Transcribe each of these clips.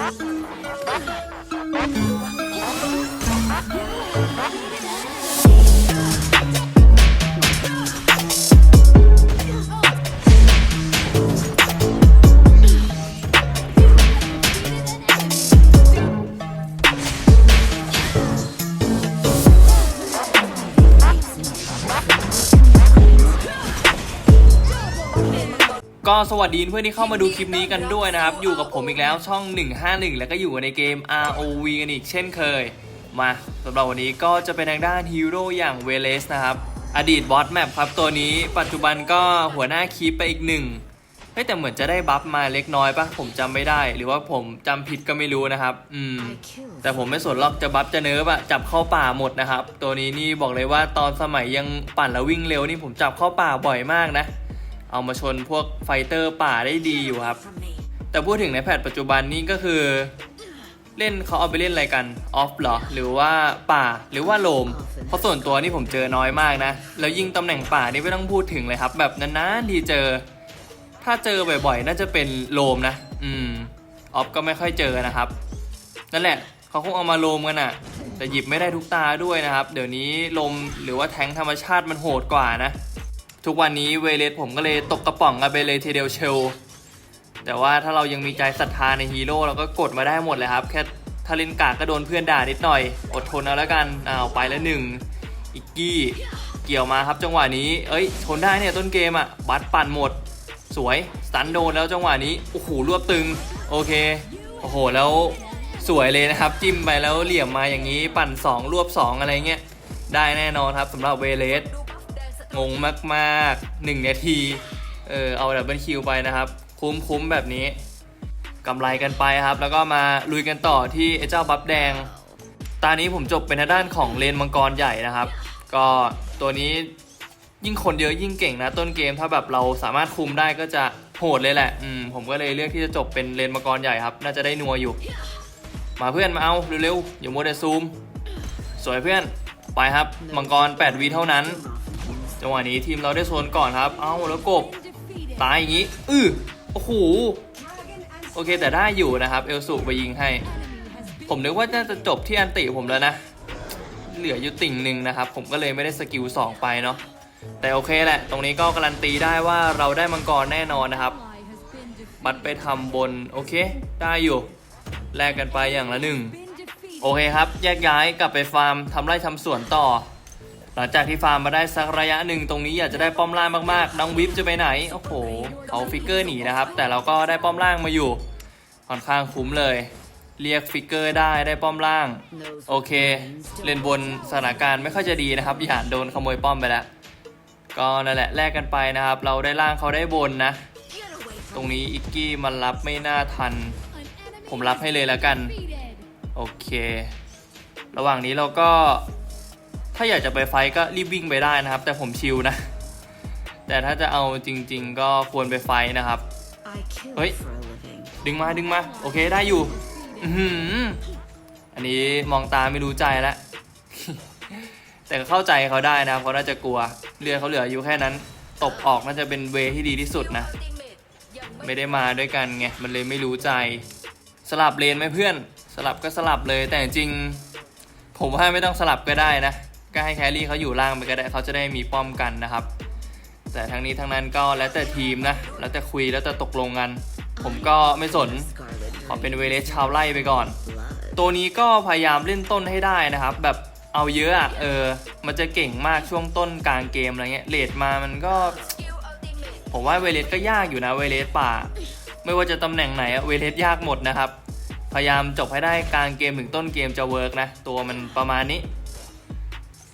ก็ สวัสดีเพื่อนที่เข้ามาดูคลิปนี้กันด้วยนะครับ อยู่กับผมอีกแล้วช่อง 151 แล้วก็อยู่ในเกม ROV กันอีกเช่นเคย มาสำหรับวันนี้ก็จะเป็นทางด้านฮีโร่อย่างเวเลสนะครับ อดีตบอสแมปครับตัวนี้ปัจจุบันก็หัวหน้าคีปไปอีกหนึ่งเฮ้ยแต่เหมือนจะได้บัฟมาเล็กน้อยปะผมจำไม่ได้ หรือว่าผมจำผิดก็ไม่รู้นะครับ อืม แต่ผมไม่สนหรอกจะบัฟจะเนิร์ฟอะจับเข้าป่าหมดนะครับ ตัวนี้นี่บอกเลยว่าตอนสมัยยังปั่นแล้ววิ่งเร็วนี่ผมจับเข้าป่าบ่อยมากนะ เอามาชนพวกไฟเตอร์ป่าได้ดีอยู่ครับ แต่พูดถึงในแพทปัจจุบันนี้ก็คือ เล่นเขาเอาไปเล่นอะไรกันออฟเหรอ หรือว่าป่าหรือว่าโลม เพราะส่วนตัวนี่ผมเจอน้อยมากนะ แล้วยิ่งตำแหน่งป่านี่ไม่ต้องพูดถึงเลยครับ แบบนานๆทีเจอ ถ้าเจอบ่อยๆ น่าจะเป็นโลมนะ อืมออฟก็ไม่ค่อยเจอนะครับ นั่นแหละเขาคงเอามาโลมกันอะแต่หยิบไม่ได้ทุกตาด้วยนะครับ เดี๋ยวนี้ลมหรือว่าแทงธรรมชาติมันโหดกว่านะ ทุกวันนี้เวเลสผมก็เลยตกกระป๋องกันไปเลยทีเดียวเชล แต่ว่าถ้าเรายังมีใจศรัทธาในฮีโร่เราก็กดมาได้หมดเลยครับ แค่ถ้าเล่นกากก็โดนเพื่อนด่านิดหน่อย อดทนเอาแล้วกันอ้าวไปแล้วหนึ่งอิกกี้เกี่ยวมาครับจังหวะนี้ เอ้ยชนได้เนี่ยต้นเกมอะบัตปั่นหมด สวยสันโดนแล้วจังหวะนี้โอ้โหรวบตึง โอเคโอ้โหแล้วสวยเลยนะครับ จิ้มไปแล้วเหลี่ยมมาอย่างนี้ปั่น 2 รวบ 2 อะไรเงี้ยได้แน่นอนครับสำหรับเวเลส งงมากๆ 1 นาที เออเอาดับเบิลคิวไปนะครับ คุ้มคุ้มแบบนี้กำไรกันไปครับ แล้วก็มาลุยกันต่อที่ไอ้เจ้าบัฟแดงตอนนี้ผมจบเป็นทางด้านของเลนมังกรใหญ่นะครับ ก็ตัวนี้ยิ่งคนเยอะยิ่งเก่งนะ ต้นเกมถ้าแบบเราสามารถคุมได้ก็จะโหดเลยแหละ อืมผมก็เลยเลือกที่จะจบเป็นเลนมังกรใหญ่ครับ น่าจะได้นัวอยู่ มาเพื่อนมาเอาเร็วๆอย่ามัวแต่ซูม สวยเพื่อนไปครับมังกร 8วีเท่านั้น จังหวะนี้ทีมเราได้โซนก่อนครับ เอ้าแล้วกบตายอย่างนี้ อือโอ้โห โอเคแต่ได้อยู่นะครับ เอลสุไปยิงให้ ผมนึกว่าน่าจะจบที่อันติผมแล้วนะ เหลืออยู่ติ่งหนึ่งนะครับ ผมก็เลยไม่ได้สกิล2ไปเนาะ แต่โอเคแหละ ตรงนี้ก็การันตีได้ว่าเราได้มังกรแน่นอนนะครับบัตรไปทำบน โอเค ได้อยู่ แลกกันไปอย่างละหนึ่ง โอเคครับ แยกย้ายกลับไปฟาร์มทำไร่ทำสวนต่อ หลังจากที่ฟาร์มมาได้สักระยะหนึ่งตรงนี้อยากจะได้ป้อมล่างมากๆ น้องวิฟจะไปไหน โอ้โหเขาฟิกเกอร์หนีนะครับ แต่เราก็ได้ป้อมล่างมาอยู่ ค่อนข้างคุ้มเลย เรียกฟิกเกอร์ได้ได้ป้อมล่าง โอเค เล่นบนสถานการณ์ไม่ค่อยจะดีนะครับหยาโดนขโมยป้อมไปแล้วก็นั่นแหละแลกกันไปนะครับ เราได้ล่างเขาได้บนนะ ตรงนี้อิกกี้มันรับไม่น่าทัน ผมรับให้เลยแล้วกัน โอเค ระหว่างนี้เราก็ ถ้าอยากจะไปไฟท์ก็รีบวิ่งไปได้นะครับ แต่ผมชิลนะ แต่ถ้าจะเอาจริง ๆ ก็ควรไปไฟท์นะครับ เฮ้ย ดึงมาดึงมา โอเคได้อยู่อือหืออันนี้มองตาไม่รู้ใจแล้ว แต่ก็เข้าใจเขาได้นะครับเขาน่าจะกลัวเลือดเขาเหลืออยู่แค่นั้น ตบออกน่าจะเป็นเวที่ดีที่สุดนะ ไม่ได้มาด้วยกันไง มันเลยไม่รู้ใจ สลับเลนไหมเพื่อน สลับก็สลับเลย แต่จริงๆผมว่าไม่ต้องสลับก็ได้นะ ก็ให้แครี่เขาอยู่ล่างไปก็ได้เขาจะได้มีป้อมกันนะครับ แต่ทั้งนี้ทั้งนั้นก็แล้วแต่ทีมนะ แล้วแต่คุยแล้วแต่ตกลงกัน ผมก็ไม่สน ขอเป็นเวเลสชาวไล่ไปก่อน ตัวนี้ก็พยายามเล่นต้นให้ได้นะครับ แบบเอาเยอะอะเออ มันจะเก่งมากช่วงต้นกลางเกมอะไรเงี้ยเลดมามันก็ ผมว่าเวเลสก็ยากอยู่นะเวเลสป่า ไม่ว่าจะตำแหน่งไหนอะเวเลสยากหมดนะครับ พยายามจบให้ได้กลางเกมถึงต้นเกมจะเวิร์กนะ ตัวมันประมาณนี้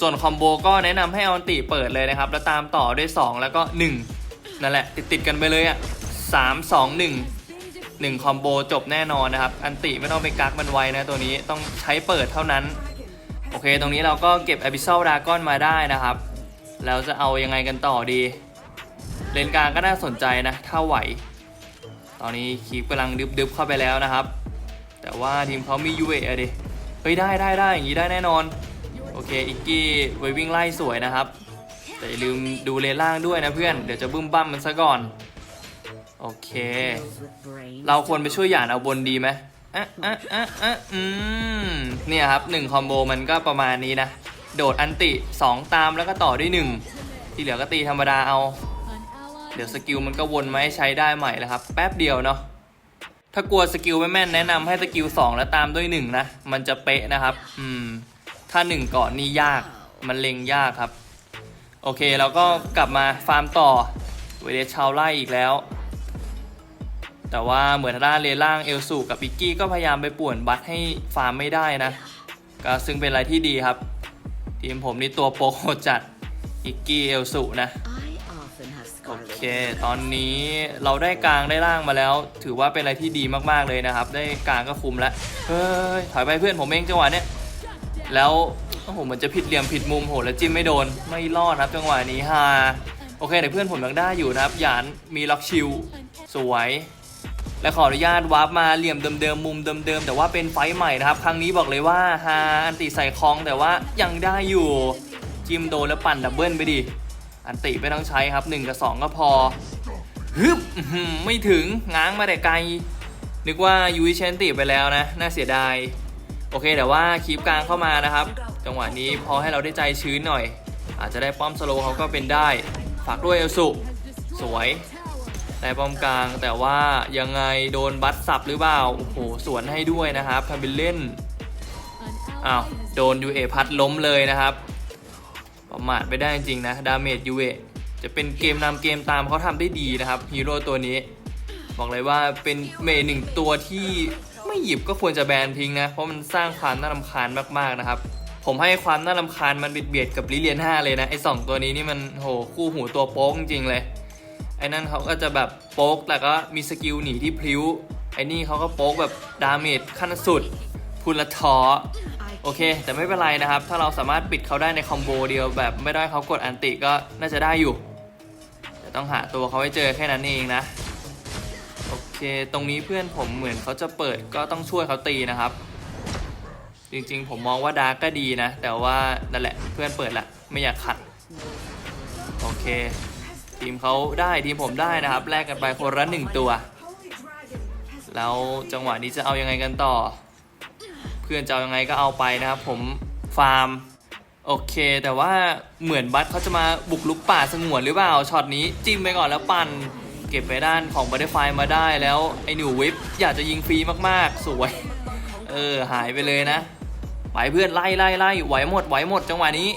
ส่วนคอมโบก็แนะนำให้เอาอันติเปิดเลยนะครับ แล้วตามต่อด้วย 2 แล้วก็ 1 นั่นแหละ ติดติดกันไปเลยอะ3 2 1 1คอมโบจบแน่นอนนะครับ อันติไม่ต้องไปกักมันไว้นะตัวนี้ต้องใช้เปิดเท่านั้น โอเค ตรงนี้เราก็เก็บ a b y s s a l Dragon มาได้นะครับ แล้วจะเอายังไงกันต่อดี เลนกลางก็น่าสนใจนะ ถ้าไหว ตอนนี้คีปกำลังดึบๆเข้าไปแล้วนะครับ แต่ว่าทีมเขามียูเอะดิ เฮ้ยได้ได้ได้อย่างนี้ได้แน่นอน เคอิกกี้ไววิ่งไล่สวยนะครับ แต่อย่าลืมดูเลนล่างด้วยนะเพื่อน เดี๋ยวจะบึ้มบั้มมันซะก่อน โอเค เราควรไปช่วยหยานเอาบนดีไหมอะอะอะอะอืมเนี่ยครับหนึ่งคอมโบมันก็ประมาณนี้นะ โดดอันติ 2 ตามแล้วก็ต่อด้วย 1 ที่เหลือก็ตีธรรมดาเอา เดี๋ยวสกิลมันก็วนมาให้ใช้ได้ใหม่แล้วครับ แป๊บเดียวเนาะถ้ากลัวสกิลไม่แม่นแนะนำให้สกิล2แล้วตามด้วย1นะ มันจะเป๊ะนะครับ อืม ถ้า1ก่อนนี่ยากมันเล็งยากครับ โอเคเราก็กลับมาฟาร์มต่อเวเดชาวไล่อีกแล้ว แต่ว่าเหมือนทางด้านเลนล่างเอลสูกับอิกกี้ก็พยายามไปป่วนบัตให้ฟาร์มไม่ได้นะ ก็ซึ่งเป็นอะไรที่ดีครับ ทีมผมนี่ตัวโปรโหดจัดอิกกี้เอลสูนะโอเค ตอนนี้เราได้กลางได้ล่างมาแล้ว ถือว่าเป็นอะไรที่ดีมากๆเลยนะครับ ได้กลางก็คุมแล้ว เฮ้ย ถอยไปเพื่อนผมเองจังหวะเนี้ย แล้วโอ้โหมันจะผิดเหลี่ยมผิดมุมโหแล้วจิ้มไม่โดนไม่รอดครับจังหวะนี้ฮาโอเคแต่เพื่อนผมยังได้อยู่นะครับหยานมีล็อกชิลสวย และขออนุญาตวาร์ปมาเหลี่ยมเดิมๆมุมเดิมๆแต่ว่าเป็นไฟใหม่นะครับ ครั้งนี้บอกเลยว่าฮาอันติใส่คองแต่ว่ายังได้อยู่จิ้มโดนแล้วปั่นดับเบิลไปดิอันติไม่ต้องใช้ครับ 1 กับ 2 ก็พอฮึบไม่ถึงง้างมาแต่ไกล นึกว่ายูวิเชนติไปแล้วนะ น่าเสียดาย โอเคแต่ว่าคีบกลางเข้ามานะครับ จังหวะนี้พอให้เราได้ใจชื้นหน่อย อาจจะได้ป้อมสโลว์เขาก็เป็นได้ ฝากด้วยเอลสุ สวยได้ป้อมกลางแต่ว่ายังไงโดนบัตสับหรือเปล่า โอ้โห สวนให้ด้วยนะครับทำเป็นเล่นอ้าวโดนยูเอพัดล้มเลยนะครับ ประมาทไม่ได้จริงนะ ดาเมจยูเอจะเป็นเกมนำเกมตามเขาทำได้ดีนะครับฮีโร่ตัวนี้ บอกเลยว่าเป็นเมย์หนึ่งตัวที่ ไม่หยิบก็ควรจะแบนทิ้งนะ เพราะมันสร้างความน่ารำคาญมากๆนะครับ ผมให้ความน่ารำคาญมันเบียดๆกับลิเลียน5เลยนะไอ้สองตัวนี้นี่มันโหคู่หูตัวโป๊กจริงเลยไอ้นั่นเขาก็จะแบบโป๊กแต่ก็มีสกิลหนีที่พลิ้วไอ้นี่เขาก็โป๊กแบบดาเมจขั้นสุดพุนละท้อโอเค แต่ไม่เป็นไรนะครับ ถ้าเราสามารถปิดเขาได้ในคอมโบเดียวแบบไม่ได้เขากดอันติก็น่าจะได้อยู่ แต่ต้องหาตัวเขาให้เจอแค่นั้นเองนะ เคตรงนี้เพื่อนผมเหมือนเขาจะเปิดก็ต้องช่วยเขาตีนะครับ จริงๆ ผมมองว่าดาร์กก็ดีนะ แต่ว่านั่นแหละเพื่อนเปิดละไม่อยากขัด โอเค ทีมเขาได้ทีมผมได้นะครับ แลกกันไปคนละหนึ่งตัว แล้วจังหวะนี้จะเอายังไงกันต่อ เพื่อนจะเอายังไงก็เอาไปนะครับ ผมฟาร์มโอเค แต่ว่าเหมือนบัตเขาจะมาบุกลุกป่าสงวนหรือเปล่าช็อตนี้จิ้มไปก่อนแล้วปั่น เก็บไปด้านของบัตเตอร์ไฟมาได้แล้ว ไอ้หนูวิปอยากจะยิงฟรีมากๆ สวย เออ หายไปเลยนะ ไปเพื่อนไล่ไล่ไล่ไหวหมดไหวหมดจังหวะนี้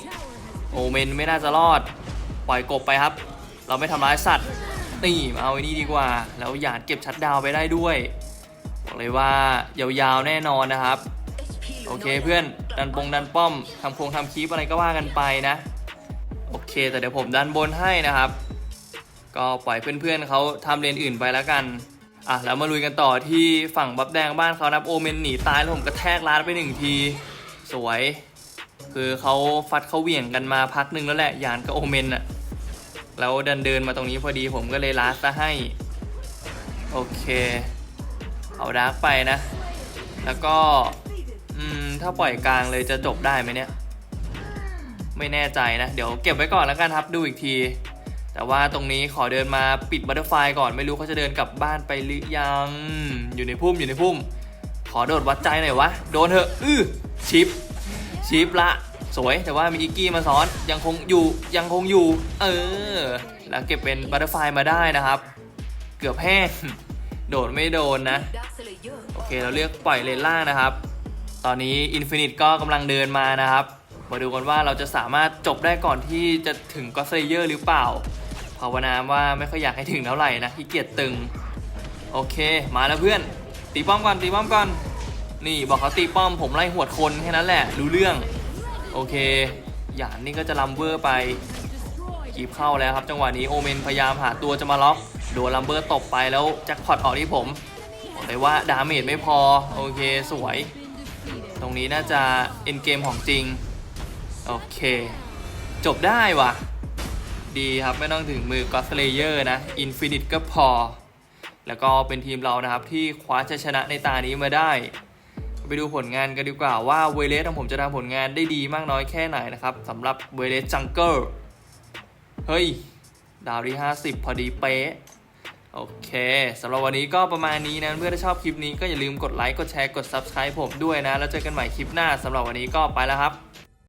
โอเมนไม่น่าจะรอด ปล่อยกบไปครับ เราไม่ทำร้ายสัตว์นี่มาเอาไอ้นี่ดีกว่า แล้วหยาดเก็บชัดดาวไปได้ด้วยบอกเลยว่ายาวๆแน่นอนนะครับ โอเคเพื่อนดันปงดันป้อมทำโครงทำคลิปอะไรก็ว่ากันไปนะ โอเค แต่เดี๋ยวผมดันบนให้นะครับ ก็ปล่อยเพื่อนๆเขาทำเลนอื่นไปแล้วกันอะแล้วมาลุยกันต่อที่ฝั่งบับแดงบ้านเขานับโอเมนหนีตายแล้วผมกระแทกลาดไปหนึ่งทีสวย คือเขาฟัดเขาเหวี่ยงกันมาพักหนึ่งแล้วแหละยานกับโอเมนอะแล้วเดินเดินมาตรงนี้พอดีผมก็เลยลาสซะให้ โอเคเอาดาร์กไปนะ แล้วก็อืมถ้าปล่อยกลางเลยจะจบได้ไหมเนี่ย ไม่แน่ใจนะ เดี๋ยวเก็บไว้ก่อนแล้วกันครับดูอีกที แต่ว่าตรงนี้ขอเดินมาปิดบัตเตอร์ไฟก่อนไม่รู้เขาจะเดินกลับบ้านไปหรือยัง อยู่ในพุ่มอยู่ในพุ่ม ขอโดดวัดใจหน่อยวะ โดนเถอะ อื้อชิป ชิปละ สวยแต่ว่ามีอิกกี้มาซ้อนยังคงอยู่ยังคงอยู่ เออ แล้วเก็บเป็นบัตเตอร์ไฟมาได้นะครับ เกือบแห้งโดดไม่โดนนะ โอเคเราเลือกปล่อยเลนล่างนะครับ ตอนนี้อินฟินิตก็กำลังเดินมานะครับมาดูกันว่าเราจะสามารถจบได้ก่อนที่จะถึงก็เซเยอร์หรือเปล่า ภาวนาว่าไม่ค่อยอยากให้ถึงเท่าไหร่นะขี้เกียจตึง โอเค มาแล้วเพื่อน ตีป้อมก่อนตีป้อมก่อน นี่บอกเขาตีป้อมผมไล่หวดคนแค่นั้นแหละรู้เรื่อง โอเค หยานนี่ก็จะลัมเบอร์ไปกีบเข้าแล้วครับ จังหวะนี้โอเมนพยายามหาตัวจะมาล็อกโดนลัมเบอร์ตบไปแล้วแจ็คพอตออกที่ผมบอกเลยว่าดาเมจไม่พอ โอเคสวย ตรงนี้น่าจะเอ็นเกมของจริง โอเค จบได้ว่ะ ดีครับ ไม่ต้องถึงมือก็สเลเยอร์นะอินฟินิตก็พอ แล้วก็เป็นทีมเรานะครับ ที่คว้าชัยชนะในตานี้มาได้ ไปดูผลงานกันดีกว่าว่าเวเลสของผมจะทำผลงานได้ดีมากน้อยแค่ไหนนะครับสำหรับเวเลสจังเกิลเฮ้ย ดาวที่50 พอดีเป๊ะโอเค สำหรับวันนี้ก็ประมาณนี้นะ เพื่อนถ้าชอบคลิปนี้ก็อย่าลืมกดไลค์ กดแชร์ กด Subscribe ผมด้วยนะ แล้วเจอกันใหม่คลิปหน้า สำหรับวันนี้ก็ไปแล้วครับ